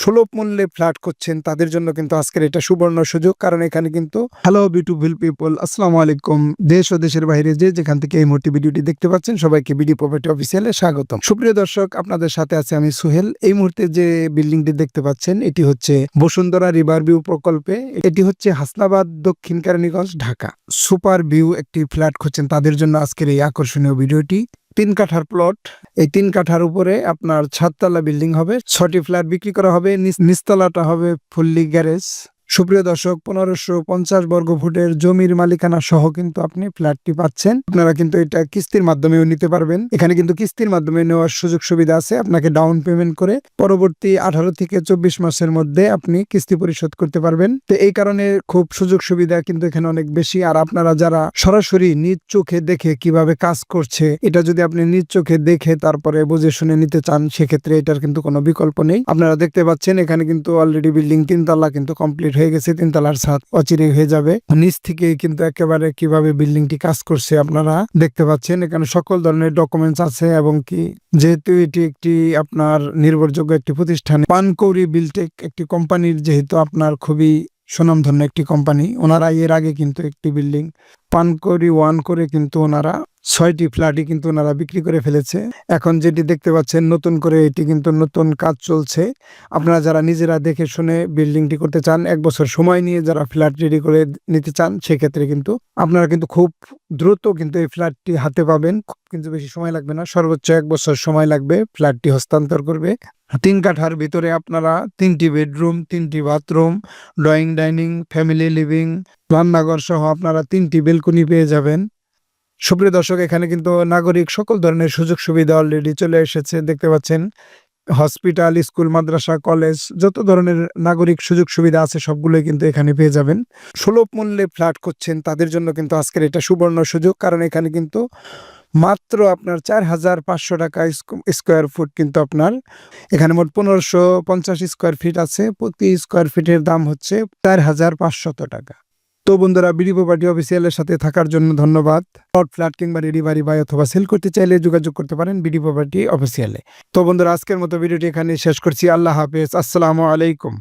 সুলভ মূল্যে ফ্ল্যাট করছেন, তাদের জন্য কিন্তু আজকের এটা সুবর্ণ সুযোগ। কারণ এখানে কিন্তু হ্যালো বিউটিফুল পিপল আসসালামু আলাইকুম। দেশ ও দেশের বাইরে যে যেখান থেকে এই মুহূর্তে ভিডিওটি দেখতে পাচ্ছেন, সবাইকে বিডি প্রপার্টি অফিসিয়ালে স্বাগতম। সুপ্রিয় দর্শক, আপনাদের সাথে আছে আমি সুহেল। এই মুহূর্তে যে বিল্ডিংটি দেখতে পাচ্ছেন, এটি হচ্ছে বসুন্ধরা রিভার ভিউ প্রকল্পে। এটি হচ্ছে হাসনাবাদ দক্ষিণ কেরানীগঞ্জ ঢাকা। সুপার ভিউ একটি ফ্ল্যাট খুঁজছেন, তাদের জন্য আজকের এই আকর্ষণীয় ভিডিওটি। তিন কাঠার প্লট এই তিন কাঠার উপরে আপনার ছাদতলা বিল্ডিং হবে, ছটি ফ্ল্যাট বিক্রি করা হবে, নিচ- নিচতলাটা হবে ফুল্লি গ্যারেজ সুপ্রিয় দর্শক, পনেরোশো পঞ্চাশ বর্গ ফুটের জমির মালিকানা সহ কিন্তু আপনি ফ্ল্যাটটি পাচ্ছেন। আপনারা কিন্তু এটা কিস্তির মাধ্যমেও নিতে পারবেন। এখানে কিন্তু কিস্তির মাধ্যমে নেওয়ার সুযোগ সুবিধা আছে। আপনাকে ডাউন পেমেন্ট করে পরবর্তী আঠারো থেকে চব্বিশ মাসের মধ্যে আপনি কিস্তি পরিশোধ করতে পারবেন। তো এই কারণে খুব সুযোগ সুবিধা কিন্তু এখানে অনেক বেশি। আর আপনারা যারা সরাসরি নিজ চোখে দেখে কীভাবে কাজ করছে, এটা যদি আপনি নিজ চোখে দেখে তারপরে বুঝে শুনে নিতে চান, সেক্ষেত্রে এটার কিন্তু কোনো বিকল্প নেই। আপনারা দেখতে পাচ্ছেন এখানে কিন্তু অলরেডি বিল্ডিং তিনতলা কিন্তু কমপ্লিট হয়ে গেছে, তিনতলার ছাদ অচিরে হয়ে যাবে। নিচ থেকে কিন্তু একেবারে কীভাবে বিল্ডিংটি কাজ করছে আপনারা দেখতে পাচ্ছেন। এখানে সকল ধরনের ডকুমেন্টস আছে এবং কি যেহেতু এটি একটি আপনার নির্ভরযোগ্য একটি প্রতিষ্ঠান পানকৌরি বিলটেক একটি কোম্পানির যেহেতু আপনার খুবই সুনামধন্য একটি কোম্পানি ওনারা এর আগে কিন্তু একটি বিল্ডিং পানকৌড়ি ওয়ান করে কিন্তু ওনারা ছয়টি ফ্ল্যাটই কিন্তু ওনারা বিক্রি করে ফেলেছে। এখন যেটি দেখতে পাচ্ছেন, নতুন করে এটি কিন্তু নতুন কাজ চলছে। আপনারা যারা নিজেরা দেখে শুনে বিল্ডিংটি করতে চান, এক বছর সময় নিয়ে যারা ফ্ল্যাট রেডি করে নিতে চান, সেক্ষেত্রে কিন্তু আপনারা কিন্তু খুব দ্রুত কিন্তু এই ফ্ল্যাটটি হাতে পাবেন। খুব কিন্তু বেশি সময় লাগবে না, সর্বোচ্চ এক বছর সময় লাগবে ফ্ল্যাটটি হস্তান্তর করবে। তিন কাঠার ভিতরে আপনারা তিনটি বেডরুম, তিনটি bathroom, drawing, dining, family, living, রান্নাঘর সহ আপনারা তিনটি বেলকনি পেয়ে যাবেন। সুপ্রিয় দর্শক, এখানে কিন্তু নাগরিক সকল ধরনের সুযোগ সুবিধা অলরেডি চলে এসেছে। দেখতে পাচ্ছেন হসপিটাল স্কুল মাদ্রাসা কলেজ যত ধরনের নাগরিক সুযোগ সুবিধা আছে সবগুলোই কিন্তু এখানে পেয়ে যাবেন। সুলভ মূল্যে ফ্ল্যাট করছেন তাদের জন্য কিন্তু আজকের এটা সুবর্ণ সুযোগ, কারণ এখানে কিন্তু মাত্র আপনার চার হাজার পাঁচশো টাকা স্কোয়ার ফুট কিন্তু আপনার, এখানে মোট পনেরোশো পঞ্চাশ স্কোয়ার ফিট আছে, প্রতি স্কোয়ার ফিটের দাম হচ্ছে চার হাজার পাঁচশত টাকা। তো বন্ধুরা, বিডি প্রপার্টি অফিসিয়ালের সাথে থাকার জন্য ধন্যবাদ। প্লট ফ্ল্যাট কিংবা রেডি বাড়ি বাই অথবা সেল করতে চাইলে যোগাযোগ করতে পারেন বিডি প্রপার্টি অফিসিয়ালে। তো বন্ধুরা, আজকের মতো ভিডিওটি এখানে শেষ করছি। আল্লাহ হাফেজ। আসসালামু আলাইকুম।